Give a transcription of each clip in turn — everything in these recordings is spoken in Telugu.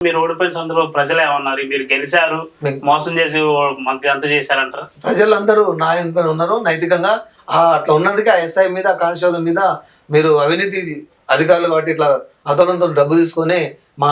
మీరు ఓడిపోయిన సందర్భంలో ప్రజలు ఏమన్నారు? మీరు గెలిచారు మీకు- మోసం చేసి మాకు అంత చేశారంటారా? ప్రజలందరూ నా వెనుక ఉన్నారు. నైతికంగా అట్లా ఉన్నందుకే ఆ ఎస్ఐ మీద కానిస్టేబుల్ మీద మీరు అవినీతి అధికారులు కాబట్టి ఇట్లా అతనంతో డబ్బు తీసుకొని మా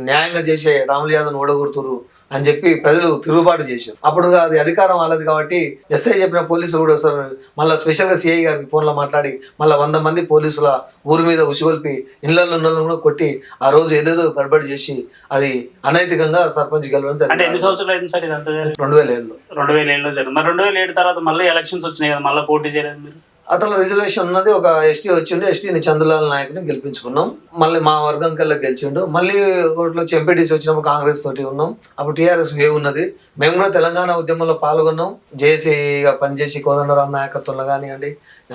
న్యాయంగా చేసే రాములు యాదవ్ ఓడగొడుతురు అని చెప్పి ప్రజలు తిరుగుబాటు చేశారు. అప్పుడు అది అధికారం వాళ్ళది కాబట్టి ఎస్ఐ చెప్పిన పోలీసులు కూడా వస్తారు. మళ్ళీ స్పెషల్గా సిఐ గారికి ఫోన్లో మాట్లాడి మళ్ళీ వంద మంది పోలీసుల ఊరి మీద ఉసిగొల్పి ఇళ్ళల్లో ఉన్న కూడా కొట్టి ఆ రోజు ఏదేదో గడబడి చేసి అది అనైతికంగా సర్పంచ్ గెలవడం అంటే ఎన్ని జరిగింది సంవత్సరాలు అయింది సార్ ఇదంతా? రెండు వేల ఏళ్ళు రెండు వేల ఏడులో జరిగింది. మరి రెండు వేల ఏడు తర్వాత మళ్ళీ ఎలక్షన్స్ వచ్చినాయి కదా మళ్ళీ పోటీ చేయలేదు మీరు? అతను రిజర్వేషన్ ఉన్నది. ఒక ఎస్టీ వచ్చిండు. ఎస్టీని చంద్రలాల్ నాయకుని గెలిపించుకున్నాం. మళ్ళీ మా వర్గం కల్లా గెలిచిండు. మళ్ళీ ఒకటిలో ఎంపీటీసీ వచ్చినప్పుడు కాంగ్రెస్ తోటి ఉన్నాం. అప్పుడు టీఆర్ఎస్ వే ఉన్నది. మేము కూడా తెలంగాణ ఉద్యమంలో పాల్గొన్నాం. జేసీగా పనిచేసి కోదండరామ్ నాయకత్వంలో కానివ్వండి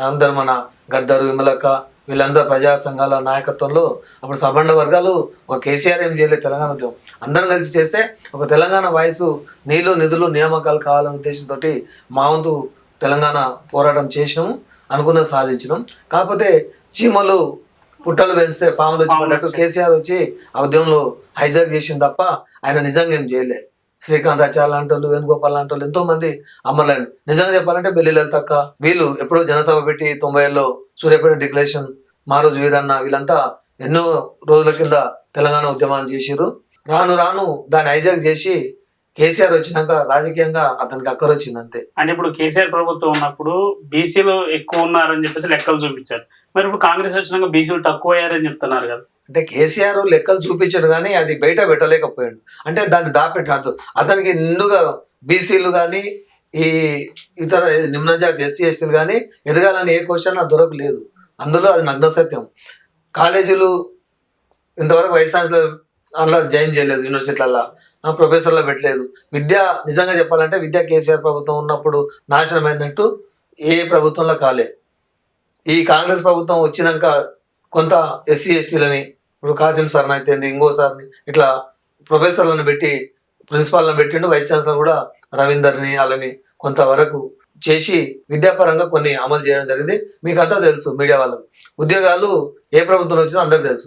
అందరు మన గద్దరు విమలక్క వీళ్ళందరూ ప్రజా సంఘాల నాయకత్వంలో అప్పుడు సబండ వర్గాలు ఒక కేసీఆర్ ఏం చేయలేదు తెలంగాణ ఉద్యమం. అందరం కలిసి చేస్తే ఒక తెలంగాణ వయసు నీళ్ళు నిధులు నియామకాలు కావాలనే ఉద్దేశంతో మా వంతు తెలంగాణ పోరాటం చేసినాము. అనుకున్న సాధించినాం కాకపోతే చీమలు పుట్టలు పెంచితే పాములు వచ్చి పాములు పడ్డట్టు వచ్చాయి. కేసీఆర్ వచ్చి ఆ ఉద్యమంలో హైజాక్ చేసింది తప్ప ఆయన నిజంగా ఏం చేయలే. శ్రీకాంత్ ఆచార్య లాంటి వాళ్ళు వేణుగోపాల్ లాంటి వాళ్ళు ఎంతో మంది అమరులైన నిజంగా చెప్పాలంటే బెల్లి లలితక్క వీళ్ళు ఎప్పుడో జనసభ పెట్టి తొంభై ఏళ్ళలో సూర్యాపేట డిక్లరేషన్ మారోజు వీరన్న వీళ్ళంతా ఎన్నో రోజుల కింద తెలంగాణ ఉద్యమాన్ని చేసిర్రు. రాను రాను దాన్ని హైజాక్ చేసి కేసీఆర్ వచ్చినాక రాజకీయంగా అతనికి అక్కర వచ్చింది అంతే. అంటే ఇప్పుడు కేసీఆర్ ప్రభుత్వం ఉన్నప్పుడు బీసీలు ఎక్కువ ఉన్నారని చెప్పేసి లెక్కలు చూపించారు. మరి ఇప్పుడు కాంగ్రెస్ వచ్చినాక బీసీలు తక్కువ అయ్యారని చెప్తున్నారు కదా. అంటే కేసీఆర్ లెక్కలు చూపించాడు కానీ అది బయట పెట్టలేకపోయాడు. అంటే దాన్ని దాపెట్టినట్టు అతనికి నిండుగా బీసీలు కానీ ఈ ఇతర నిమ్న జాతి ఎస్సీ ఎస్టీలు కానీ ఎదగాలని ఏ క్వశ్చన్ దొరకలేదు. అందులో అది నగ్న సత్యం కాలేజీలు ఇంతవరకు వైస్ ఛాన్సలర్ అందులో జాయిన్ చేయలేదు యూనివర్సిటీలలో ప్రొఫెసర్లో పెట్టలేదు. విద్య నిజంగా చెప్పాలంటే విద్య కేసీఆర్ ప్రభుత్వం ఉన్నప్పుడు నాశనం అయినట్టు ఏ ప్రభుత్వంలో కాలే. ఈ కాంగ్రెస్ ప్రభుత్వం వచ్చినాక కొంత ఎస్సీ ఎస్టీలని ఇప్పుడు కాసిం సార్ని అయితే ఇంకో సార్ని ఇట్లా ప్రొఫెసర్లను పెట్టి ప్రిన్సిపాల్ని పెట్టిండు వైస్ ఛాన్సలర్ కూడా రవీందర్ని వాళ్ళని కొంతవరకు చేసి విద్యాపరంగా కొన్ని అమలు చేయడం జరిగింది. మీకు అంతా తెలుసు మీడియా వాళ్ళకు. ఉద్యోగాలు ఏ ప్రభుత్వం వచ్చిందో అందరికి తెలుసు.